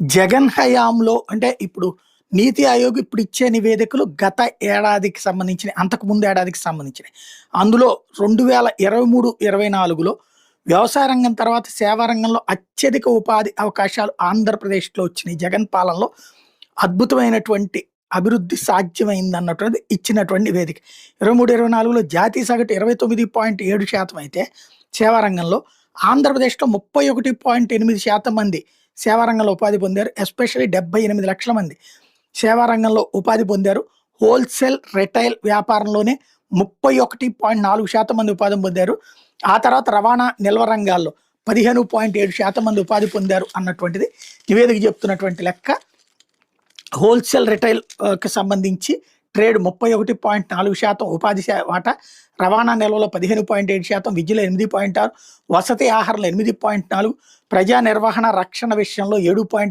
జగన్ హయాంలో అంటే ఇప్పుడు నీతి ఆయోగ్ ఇప్పుడు ఇచ్చే నివేదికలు గత ఏడాదికి సంబంధించిన అంతకు ముందు ఏడాదికి సంబంధించినవి అందులో రెండు వేల ఇరవై మూడు ఇరవై నాలుగులో వ్యవసాయ రంగం తర్వాత సేవా రంగంలో అత్యధిక ఉపాధి అవకాశాలు ఆంధ్రప్రదేశ్లో వచ్చినాయి. జగన్ పాలనలో అద్భుతమైనటువంటి అభివృద్ధి సాధ్యమైంది అన్నటువంటిది ఇచ్చినటువంటి నివేదిక. ఇరవై మూడు ఇరవై నాలుగులో జాతీయ సగటు ఇరవై తొమ్మిది పాయింట్ ఏడు శాతం అయితే సేవా రంగంలో ఆంధ్రప్రదేశ్లో ముప్పై ఒకటి పాయింట్ ఎనిమిది శాతం మంది సేవారంగంలో ఉపాధి పొందారు. ఎస్పెషల్లీ డెబ్బై ఎనిమిది లక్షల మంది సేవారంగంలో ఉపాధి పొందారు. హోల్సేల్ రిటైల్ వ్యాపారంలోనే ముప్పై ఒకటి పాయింట్ నాలుగు శాతం మంది ఉపాధి పొందారు. ఆ తర్వాత రవాణా నిల్వ రంగాల్లో పదిహేను పాయింట్ ఏడు శాతం మంది ఉపాధి పొందారు అన్నటువంటిది నివేదిక చెప్తున్నటువంటి లెక్క. హోల్సేల్ రిటైల్కి సంబంధించి ట్రేడ్ ముప్పై ఒకటి పాయింట్ నాలుగు శాతం ఉపాధి వాటా రవాణా నిల్వలో పదిహేను పాయింట్ ఏడు శాతం విద్యలో ఎనిమిది పాయింట్ ఆరు వసతి ఆహారంలో ఎనిమిది పాయింట్ నాలుగు ప్రజా నిర్వహణ రక్షణ విషయంలో ఏడు పాయింట్